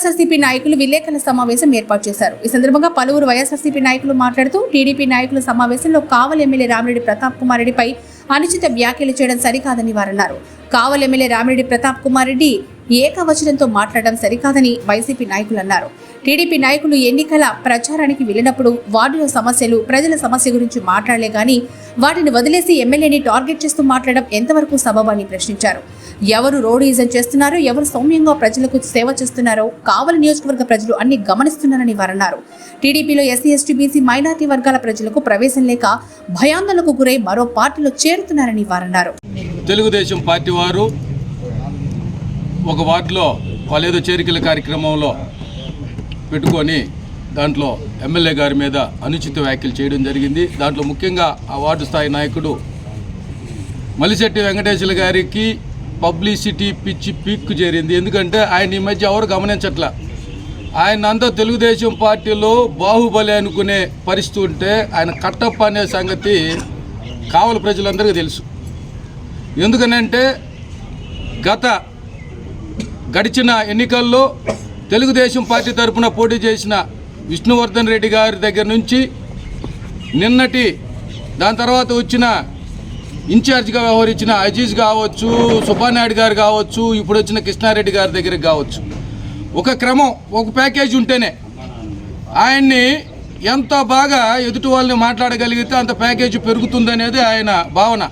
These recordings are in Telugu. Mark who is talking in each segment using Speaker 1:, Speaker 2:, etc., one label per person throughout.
Speaker 1: వైఎస్ఆర్సీపీ నాయకులు విలేకరుల సమావేశం ఏర్పాటు చేశారు. ఈ సందర్భంగా పలువురు వైఎస్ఆర్సీపీ నాయకులు మాట్లాడుతూ టీడీపీ నాయకుల సమావేశంలో కావలి ఎమ్మెల్యే రామిరెడ్డి ప్రతాప్ కుమార్ రెడ్డిపై అనుచిత వ్యాఖ్యలు చేయడం సరికాదని వారన్నారు. కావలి ఎమ్మెల్యే రామిరెడ్డి ప్రతాప్ కుమార్ రెడ్డి ఏకవచనంతో మాట్లాడడం సరికాదని వైసీపీ నాయకులు అన్నారు. టీడీపీ నాయకులు ఎన్నికల ప్రచారానికి వెళ్ళినప్పుడు వార్డుల సమస్యలు ప్రజల సమస్య గురించి మాట్లాడలే గాని వాటిని వదిలేసి ఎమ్మెల్యేని టార్గెట్ చేస్తూ మాట్లాడడం ఎంతవరకు సబబని ప్రశ్నించారు. ఎవరు రోడీజం చేస్తున్నారో? ఎవరు సౌమ్యంగా ప్రజలకు సేవ చేస్తున్నారో? కావలి నియోజకవర్గ ప్రజలు అన్ని గమనిస్తున్నారని వారన్నారు. టీడీపీలో ఎస్సీ ఎస్టీ బీసీ మైనార్టీ వర్గాల ప్రజలకు ప్రవేశం లేక భయాందోళనకు గురై మరో పార్టీలో చేరుతున్నారని వారన్నారు.
Speaker 2: తెలుగుదేశం పార్టీ వారు ఒక వార్డులో వాళ్ళేదో చేరికల కార్యక్రమంలో పెట్టుకొని దాంట్లో ఎమ్మెల్యే గారి మీద అనుచిత వ్యాఖ్యలు చేయడం జరిగింది. దాంట్లో ముఖ్యంగా ఆ వార్డు స్థాయి నాయకుడు మలిశెట్టి వెంకటేశ్వర గారికి పబ్లిసిటీ పిచ్చి పీక్కు చేరింది. ఎందుకంటే ఆయన ఈ మధ్య ఎవరు గమనించట్లా? ఆయన అంతా తెలుగుదేశం పార్టీలో బాహుబలి అనుకునే పరిస్థితి ఉంటే ఆయన కట్టప్ప అనే సంగతి కావల ప్రజలందరికీ తెలుసు. ఎందుకనంటే గత గడిచిన ఎన్నికల్లో తెలుగుదేశం పార్టీ తరపున పోటీ చేసిన విష్ణువర్ధన్ రెడ్డి గారి దగ్గర నుంచి నిన్నటి దాని తర్వాత వచ్చిన ఇన్ఛార్జ్గా వ్యవహరించిన అజీజ్ కావచ్చు సుబ్బానాయుడు గారు కావచ్చు ఇప్పుడు వచ్చిన కృష్ణారెడ్డి గారి దగ్గరికి కావచ్చు. ఒక క్రమం ఒక ప్యాకేజ్ ఉంటేనే ఆయన్ని ఎంత బాగా ఎదుటి వాళ్ళని మాట్లాడగలిగితే అంత ప్యాకేజ్ పెరుగుతుందనేది ఆయన భావన.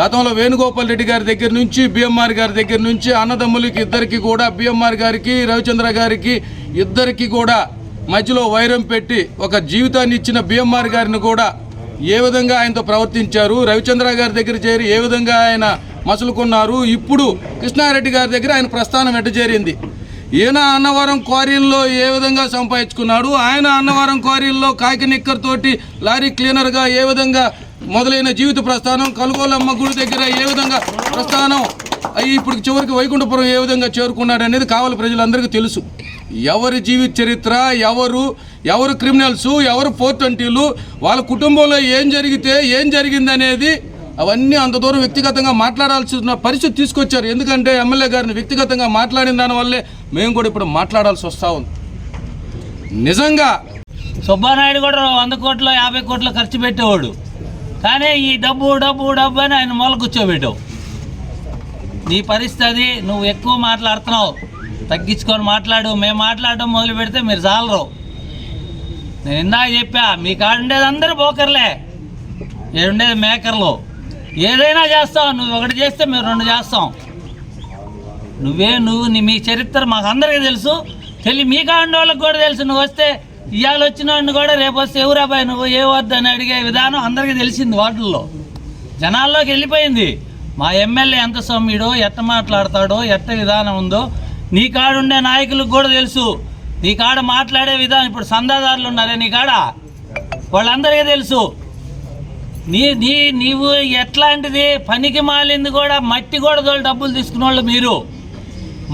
Speaker 2: గతంలో వేణుగోపాల్ రెడ్డి గారి దగ్గర నుంచి బిఎంఆర్ గారి దగ్గర నుంచి అన్నదమ్ములకి ఇద్దరికి కూడా బిఎంఆర్ గారికి రవిచంద్ర గారికి ఇద్దరికి కూడా మధ్యలో వైరం పెట్టి ఒక జీవితాన్ని ఇచ్చిన బిఎంఆర్ గారిని కూడా ఏ విధంగా ఆయనతో ప్రవర్తించారు? రవిచంద్ర గారి దగ్గర చేరి ఏ విధంగా ఆయన మసులుకున్నారు? ఇప్పుడు కృష్ణారెడ్డి గారి దగ్గర ఆయన ప్రస్థానం ఎట్ట చేరింది? ఈయన అన్నవరం క్వారీల్లో ఏ విధంగా సంపాదించుకున్నాడు? ఆయన అన్నవరం క్వారీల్లో కాకి తోటి లారీ క్లీనర్గా ఏ విధంగా మొదలైన జీవిత ప్రస్థానం? కలుగోలమ్మ గుడి దగ్గర ఏ విధంగా ప్రస్థానం? అయ్యి ఇప్పుడు చివరికి వైకుంఠపురం ఏ విధంగా చేరుకున్నాడు అనేది కావాలి ప్రజలందరికీ తెలుసు. ఎవరి జీవిత చరిత్ర ఎవరు ఎవరు క్రిమినల్స్ ఎవరు ఫోర్ ట్వంటీలు వాళ్ళ కుటుంబంలో ఏం జరిగితే ఏం జరిగింది అనేది అవన్నీ అంత దూరం వ్యక్తిగతంగా మాట్లాడాల్సిన పరిస్థితి తీసుకొచ్చారు. ఎందుకంటే ఎమ్మెల్యే గారిని వ్యక్తిగతంగా మాట్లాడిన దానివల్లే మేము కూడా ఇప్పుడు మాట్లాడాల్సి వస్తూ ఉంది. నిజంగా
Speaker 3: సుబ్బానాయుడు కూడా వంద కోట్లు యాభై కోట్లు ఖర్చు పెట్టేవాడు. కానీ ఈ డబ్బు డబ్బు డబ్బు అని ఆయన మూల కూర్చోబెట్టావు నీ పరిస్థితి అది నువ్వు ఎక్కువ మాట్లాడుతున్నావు. తగ్గించుకొని మాట్లాడు మేము మాట్లాడడం మొదలు పెడితే మీరు చాలరు. నేను ఇందాక చెప్పా మీ కాడుండేది అందరూ బోకర్లే. ఏడుండేది ఉండేది మేకర్లు. ఏదైనా చేస్తావు నువ్వు ఒకటి చేస్తే మేము రెండు చేస్తాం. నువ్వే నువ్వు నీ మీ చరిత్ర మాకు అందరికీ తెలుసు. తెలియ మీ కాండ వాళ్ళకి కూడా తెలుసు. నువ్వు వస్తే ఇవాళ వచ్చిన వాడిని కూడా రేపు వస్తే ఎవరాబాయ్ నువ్వు? ఏ వద్దు అని అడిగే విధానం అందరికీ తెలిసింది వాటిల్లో. జనాల్లోకి వెళ్ళిపోయింది. మా ఎమ్మెల్యే ఎంత సౌమ్యుడో ఎట్ట మాట్లాడతాడో ఎట్ట విధానం ఉందో నీ కాడ ఉండే నాయకులకు కూడా తెలుసు. నీ కాడ మాట్లాడే విధానం ఇప్పుడు సందాదారులు ఉన్నారే నీ కాడ? వాళ్ళందరికీ తెలుసు. నీ నీ నీవు ఎట్లాంటిది పనికి మాలింది కూడా మట్టి కూడా తోలు డబ్బులు తీసుకున్న వాళ్ళు మీరు.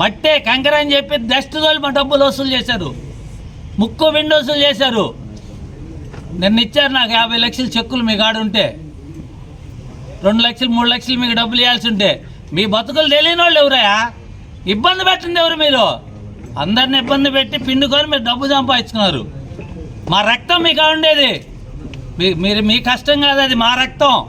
Speaker 3: మట్టే కంకర అని చెప్పి దస్ట్ తోలు మా డబ్బులు వసూలు చేశారు. ముక్కు విండు వసూలు చేశారు. నిన్న ఇచ్చారు నాకు యాభై లక్షల చెక్కులు మీ కాడ ఉంటే. రెండు లక్షలు మూడు లక్షలు మీకు డబ్బులు ఇవ్వాల్సి ఉంటే. మీ బతుకులు తెలియని వాళ్ళు ఎవరయ్యా? ఇబ్బంది పెట్టండి ఎవరు మీరు అందరిని ఇబ్బంది పెట్టి పిండుకొని మీరు డబ్బు సంపాదించుకున్నారు. మా రక్తం మీకు ఉండేది? మీ- మీరు మీ కష్టం కాదు అది మా రక్తం.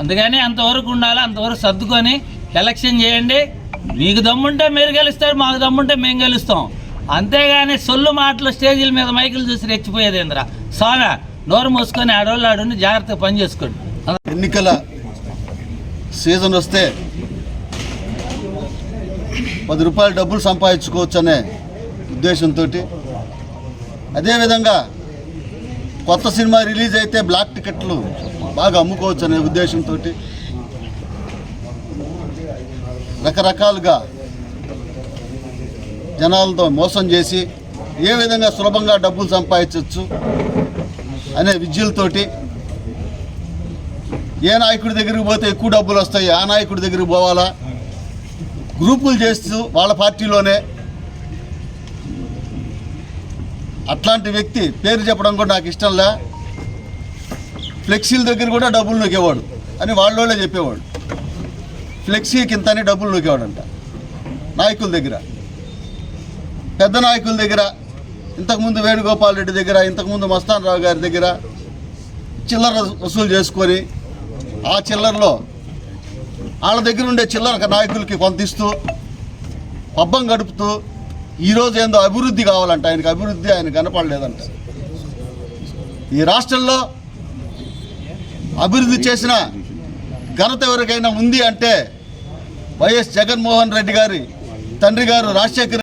Speaker 3: అందుకని అంతవరకు ఉండాలి అంతవరకు సర్దుకొని ఎలక్షన్ చేయండి. మీకు దమ్ముంటే మీరు గెలుస్తారు మాకు దమ్ముంటే మేము గెలుస్తాం. అంతేగాని సొల్లు మాటలు స్టేజీల మీద మైకులు చూసి రెచ్చిపోయేది ఇంద్ర స్వామి నోరు మూసుకొని ఆడవాళ్ళు ఆడుండి జాగ్రత్తగా పని చేసుకోండి.
Speaker 4: ఎన్నికల సీజన్ వస్తే పది రూపాయలు డబ్బులు సంపాదించుకోవచ్చు అనే ఉద్దేశంతో అదేవిధంగా కొత్త సినిమా రిలీజ్ అయితే బ్లాక్ టికెట్లు బాగా అమ్ముకోవచ్చు అనే ఉద్దేశంతో రకరకాలుగా జనాలతో మోసం చేసి ఏ విధంగా సులభంగా డబ్బులు సంపాదించవచ్చు అనే విద్యలతోటి ఏ నాయకుడి దగ్గరికి పోతే ఎక్కువ డబ్బులు వస్తాయి ఆ నాయకుడి దగ్గరికి పోవాలా? గ్రూపులు చేస్తూ వాళ్ళ పార్టీలోనే అట్లాంటి వ్యక్తి పేరు చెప్పడం కూడా నాకు ఇష్టంలే ఫ్లెక్సీల దగ్గర కూడా డబ్బులు నొక్కేవాడు అని వాళ్ళోళ్ళే చెప్పేవాడు ఫ్లెక్సీకి ఇంత అని డబ్బులు నొక్కేవాడంట. నాయకుల దగ్గర. పెద్ద నాయకుల దగ్గర. ఇంతకుముందు వేణుగోపాల్ రెడ్డి దగ్గర ఇంతకుముందు మస్తాన్ రావు గారి దగ్గర చిల్లర వసూలు చేసుకొని ఆ చిల్లరలో వాళ్ళ దగ్గర ఉండే చిల్లర నాయకులకి కొంత ఇస్తూ పబ్బం గడుపుతూ ఈరోజు ఏందో అభివృద్ధి కావాలంట. ఆయనకి అభివృద్ధి ఆయన కనపడలేదంట. ఈ రాష్ట్రంలో అభివృద్ధి చేసిన ఘనత ఎవరికైనా ఉంది అంటే వైఎస్ జగన్మోహన్ రెడ్డి గారి తండ్రి గారు రాజశేఖర్